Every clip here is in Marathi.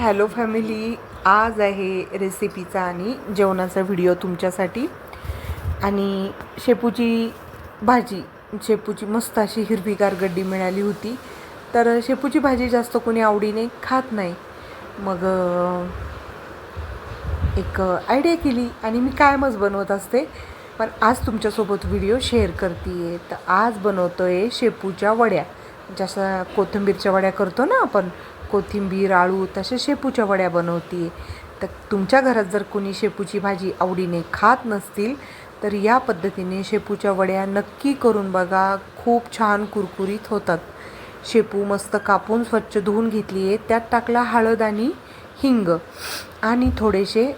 हॅलो फॅमिली आज आहे रेसिपीचा आणि जेवणाचा व्हिडिओ तुमच्यासाठी. आणि शेपूची भाजी शेपूची मस्त अशी हिरवीगार गड्डी मिळाली होती. तर शेपूची भाजी जास्त कोणी आवडीने खात नाही. मग एक आयडिया केली आणि मी कायमच बनवत असते. पण आज तुमच्यासोबत व्हिडिओ शेअर करते आहे तर आज बनवतो आहे शेपूच्या वड्या. जसं कोथिंबीरच्या वड्या करतो ना आपण कोथिंबीर आळू तशा शेपूच्या वड्या बनवते. तर तुमच्या घरात जर कोणी शेपूची भाजी आवडीने खात नसतील तर या पद्धतीने शेपूच्या वड्या नक्की करून बघा. खूप छान कुरकुरीत होतात. शेपू मस्त कापून स्वच्छ धुवून घेतली आहे. त्यात टाकला हळद आणि हिंग. आणि थोडेसे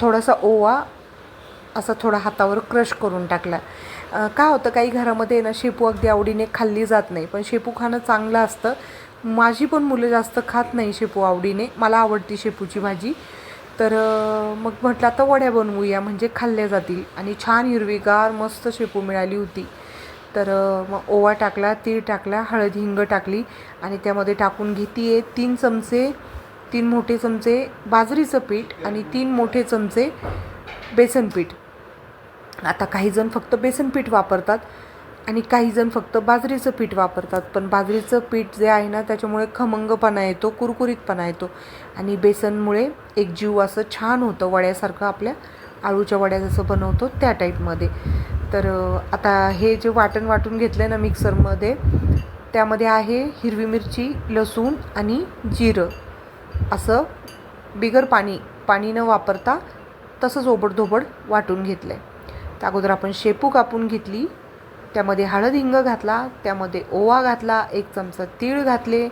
थोडासा ओवा असा थोडा हातावर क्रश करून टाकला. काय होतं काही घरामध्ये ना शेपू अगदी आवडीने खाल्ली जात नाही. पण शेपू खाणं चांगलं असतं. माझी पण मुलं जास्त खात नाही शेपू आवडीने. मला आवडती शेपूची भाजी. तर मग म्हटलं आता वड्या बनवूया म्हणजे खाल्ल्या जातील. आणि छान हिरवीगार मस्त शेपू मिळाली होती. तर मग ओवा टाकला तीळ टाकला हळद हिंग टाकली. आणि त्यामध्ये टाकून घेते आहे तीन चमचे तीन मोठे चमचे बाजरीचं पीठ आणि तीन मोठे चमचे बेसन पीठ. आता काही जण फक्त बेसन पीठ वापरतात. आणि काही जण फक्त बाजरीचं पीठ वापरतात पण बाजरीचं पीठ जे आहे ना त्याच्यामुळे खमंगपणा येतो कुरकुरीतपणा येतो. आणि बेसनमुळे एक जीव असं छान होतं वड्यासारखं आपल्या आळूच्या वड्या जसं बनवतो त्या टाईपमध्ये. तर आता हे जे वाटण वाटून घेतलं आहे ना मिक्सरमध्ये त्यामध्ये आहे हिरवी मिरची लसूण आणि जिरं. असं बिगर पाणी पाणी न वापरता तसंच ओबडधोबड वाटून घेतलं आहे त्या अगोदर आपण शेपू कापून घेतली. त्यामध्ये हळद हिंग घातला त्यामध्ये ओवा घातला एक चमचा तीळ घातले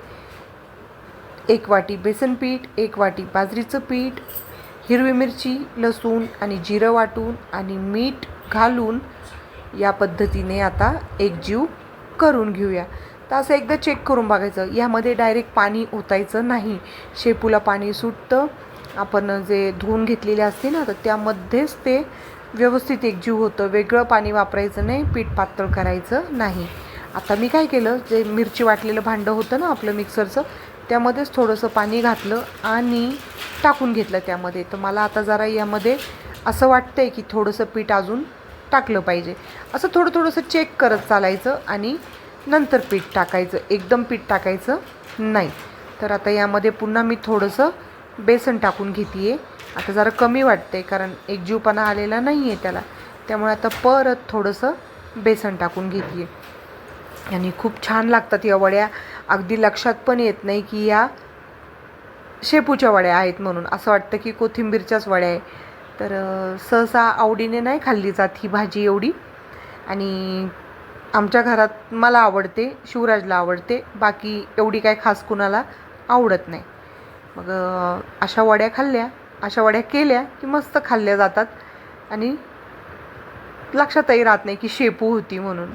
एक वाटी बेसन पीठ एक वाटी बाजरीचं पीठ हिरवी मिरची लसूण आणि जिरं वाटून आणि मीठ घालून या पद्धतीने आता एक जीव करून घेऊया. तर असं एकदा चेक करून बघायचं. यामध्ये डायरेक्ट पाणी ओतायचं नाही. शेपूला पाणी सुटतं. आपण जे धुवून घेतलेले असते ना तर त्यामध्येच ते व्यवस्थित एकजीव होतं. वेगळं पाणी वापरायचं नाही पीठ पातळ करायचं नाही. आता मी काय केलं जे मिरची वाटलेलं भांडं होतं ना आपलं मिक्सरचं त्यामध्येच थोडंसं पाणी घातलं आणि टाकून घेतलं त्यामध्ये. तर मला आता जरा यामध्ये असं वाटतं आहे की थोडंसं पीठ अजून टाकलं पाहिजे. असं थोडं थोडंसं चेक करत चालायचं आणि नंतर पीठ टाकायचं. एकदम पीठ टाकायचं नाही. तर आता यामध्ये पुन्हा मी थोडंसं बेसन टाकून घेते आहे आता जरा कमी वाटते कारण एकजीवपणा आलेला नाही आहे त्याला. त्यामुळे आता परत थोडंसं बेसन टाकून घेते आहे आणि खूप छान लागतात या वड्या. अगदी लक्षात पण येत नाही की या शेपूच्या वड्या आहेत म्हणून. असं वाटतं की कोथिंबीरच्याच वड्या आहे. तर सहसा आवडीने नाही खाल्ली जात ही भाजी एवढी. आणि आमच्या घरात मला आवडते शिवराजला आवडते. बाकी एवढी काय खास कुणाला आवडत नाही. मग अशा वड्या खाल्ल्या. अशा वड्या केल्या की मस्त खाल्ल्या जातात. आणि लक्षातही राहत नाही की शेपू होती म्हणून.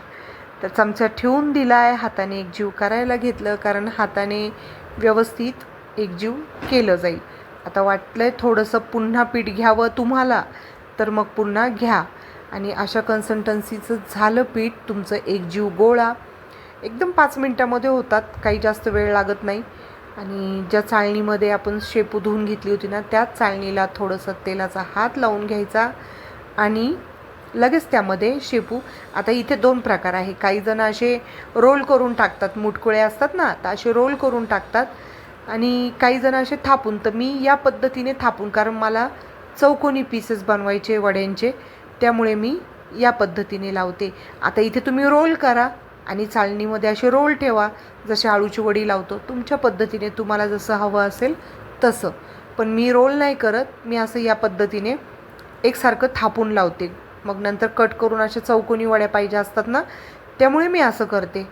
तर चमचा ठेवून दिला आहे हाताने एक जीव करायला घेतलं कारण हाताने व्यवस्थित एकजीव केलं जाईल. आता वाटलं आहे थोडंसं पुन्हा पीठ घ्यावं तुम्हाला तर मग पुन्हा घ्या. आणि अशा कन्सल्टन्सीचं झालं पीठ तुमचं एक जीव गोळा. एकदम पाच मिनटामध्ये होतात काही जास्त वेळ लागत नाही. आणि ज्या चाळणीमध्ये आपण शेपू धुवून घेतली होती ना त्याच चाळणीला थोडंसं तेलाचा हात लावून घ्यायचा आणि लगेच त्यामध्ये शेपू. आता इथे दोन प्रकार आहे. काही जण असे रोल करून टाकतात मुटकुळे असतात ना तर असे रोल करून टाकतात आणि काही जण असे थापून. तर मी या पद्धतीने थापून कारण मला चौकोनी पीसेस बनवायचे वड्यांचे त्यामुळे मी या पद्धतीने लावते. आता इथे तुम्ही रोल करा. आणि चालणीमध्ये असे रोल ठेवा. जसे आळूची वडी लावतो तुमच्या पद्धतीने तुम्हाला जसं हवं असेल तसं. पण मी रोल नाही करत मी असं या पद्धतीने एकसारखं थापून लावते. मग नंतर कट करून अशा चौकोनी वड्या पाहिजे असतात ना त्यामुळे मी असं करते.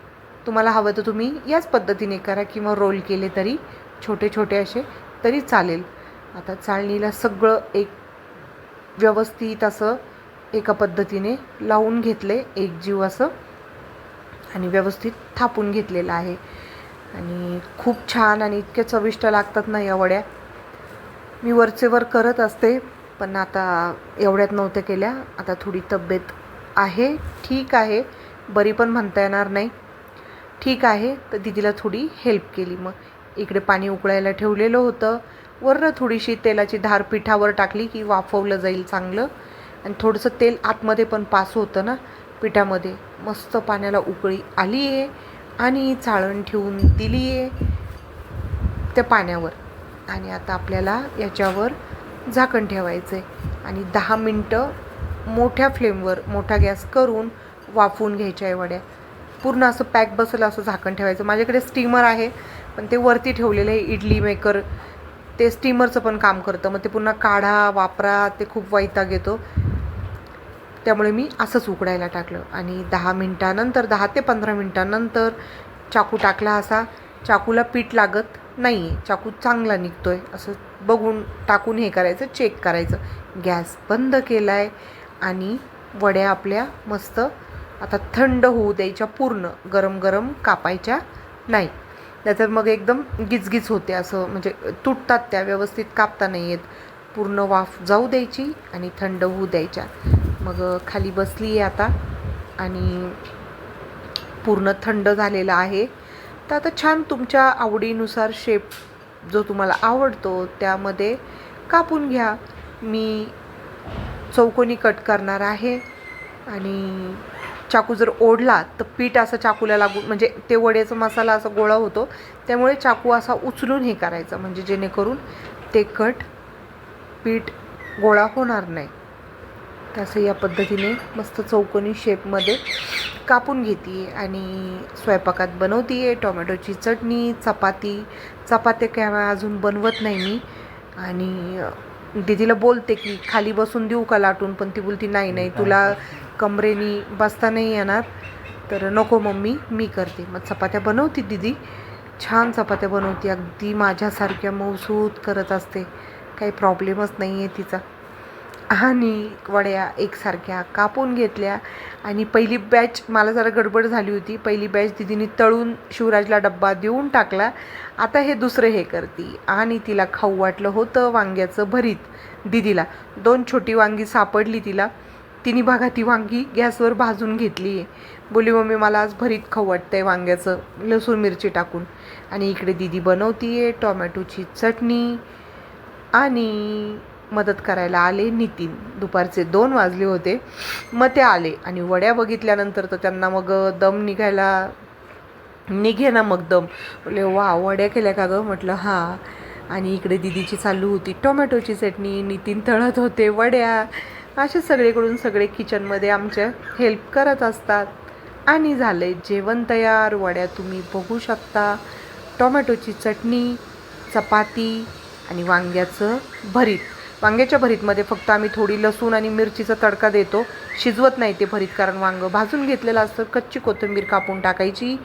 तुम्हाला हवं तर तुम्ही याच पद्धतीने करा किंवा रोल केले तरी छोटे छोटे असे तरी चालेल. आता चाळणीला सगळं एक व्यवस्थित असं एका पद्धतीने लावून घेतले एक जीव असं. आणि व्यवस्थित थापून घेतलेलं आहे. आणि खूप छान आणि इतक्या चविष्ट लागतात ना या वड्या. मी वरचेवर करत असते पण आता एवढ्यात नव्हत्या केल्या. आता थोडी तब्येत आहे ठीक आहे. बरी पण म्हणता येणार नाही. ठीक आहे तर दिदीला थोडी हेल्प केली मग. इकडे पाणी उकळायला ठेवलेलं होतं. वरनं थोडीशी तेलाची धार पिठावर टाकली की वाफवलं जाईल चांगलं. आणि थोडंसं तेल आतमध्ये पण पास होतं ना. पिठामध्ये मस्त पाण्याला उकळी आली आहे आणि चाळण ठेवून दिली आहे त्या पाण्यावर. आणि आता आपल्याला याच्यावर झाकण ठेवायचं आहे आणि दहा मिनटं मोठ्या फ्लेमवर मोठा गॅस करून वाफवून घ्यायच्या आहे वड्या. पूर्ण असं पॅक बसलं असं झाकण ठेवायचं. माझ्याकडे स्टीमर आहे पण ते वरती ठेवलेलं आहे इडली मेकर. ते स्टीमरचं पण काम करतं. मग ते पुन्हा काढा वापरा ते खूप वैताग येतो. त्यामुळे मी असंच उकडायला टाकलं. आणि दहा मिनटानंतर दहा ते पंधरा मिनटानंतर चाकू टाकला असा. चाकूला पीठ लागत नाही आहे चाकू चांगला निघतो आहे असं बघून टाकून हे करायचं चेक करायचं. गॅस बंद केला आहे आणि वड्या आपल्या मस्त आता थंड होऊ द्यायच्या पूर्ण. गरम गरम कापायच्या नाही नाहीतर मग एकदम गिजगिज होते असं. म्हणजे तुटतात त्या व्यवस्थित कापता नाही येत. पूर्ण वाफ जाऊ द्यायची आणि थंड होऊ द्यायच्या. मग खाली बसली आहे आता आणि पूर्ण थंड झालेलं आहे. तर आता छान तुमच्या आवडीनुसार शेप जो तुम्हाला आवडतो त्यामध्ये कापून घ्या. मी चौकोनी कट करणार आहे आणि चाकू जर ओढला तर पीठ असं चाकूला लागून म्हणजे ते वड्याचा मसाला असा गोळा होतो त्यामुळे चाकू असा उचलून हे करायचं. म्हणजे जेणेकरून ते कट पीठ गोळा होणार नाही. तसं या पद्धतीने मस्त चौकोनी शेपमध्ये कापून घेते आणि स्वयंपाकात बनवते. आहे टोमॅटोची चटणी चपाती चपात्या काय अजून बनवत नाही मी. आणि दीदीला बोलते की खाली बसून देऊ का लाटून? पण ती बोलती नाही नाही तुला कमरेनी बसता नाही येणार. तर नको मम्मी मी करते. मग चपात्या बनवते दीदी. छान चपात्या बनवते. अगदी माझ्यासारख्या मौसूद करत असते. काही प्रॉब्लेमच नाही आहे तिचा. आणि वड्या एकसारख्या कापून घेतल्या आणि पहिली बॅच मला जरा गडबड झाली होती. पहिली बॅच दिदीने तळून शिवराजला डब्बा देऊन टाकला. आता हे दुसरं हे करते आणि तिला खाऊ वाटलं होतं वांग्याचं भरीत. दिदीला दोन छोटी वांगी सापडली तिला. तिने बघा ती वांगी गॅसवर भाजून घेतली. आहे बोली मम्मी मला आज भरीत खाऊ वाटतं आहे वांग्याचं. लसूण मिरची टाकून. आणि इकडे दिदी बनवती आहे टोमॅटोची चटणी आणि मदत करायला आले. नितीन दुपारचे दोन वाजले होते. मग ते आले आणि वड्या बघितल्यानंतर तर त्यांना मग दम निघायला निघे ना मग दम. बोले वा वड्या केल्या का गं? म्हटलं हां. आणि इकडे दिदीची चालू होती. टोमॅटोची चटणी नितीन तळत होते वड्या. असे सगळीकडून सगळे किचनमध्ये आमच्या हेल्प करत असतात. आणि झाले जेवण तयार. वड्या तुम्ही बघू शकता. टोमॅटोची चटणी चपाती आणि वांग्याचं भरीत. वांग्याच्या भरीतमध्ये फक्त आम्ही थोडी लसूण आणि मिरचीचा तडका देतो. शिजवत नाही ते भरीत कारण वांगं भाजून घेतलेलं असतं. कच्ची कोथिंबीर कापून टाकायची.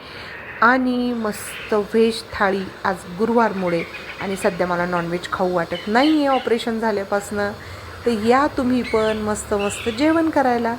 आणि मस्त व्हेज थाळी आज गुरुवारमुळे. आणि सध्या मला नॉनव्हेज खाऊ वाटत नाही आहे ऑपरेशन झाल्यापासनं. तर या तुम्ही पण मस्त मस्त जेवण करायला.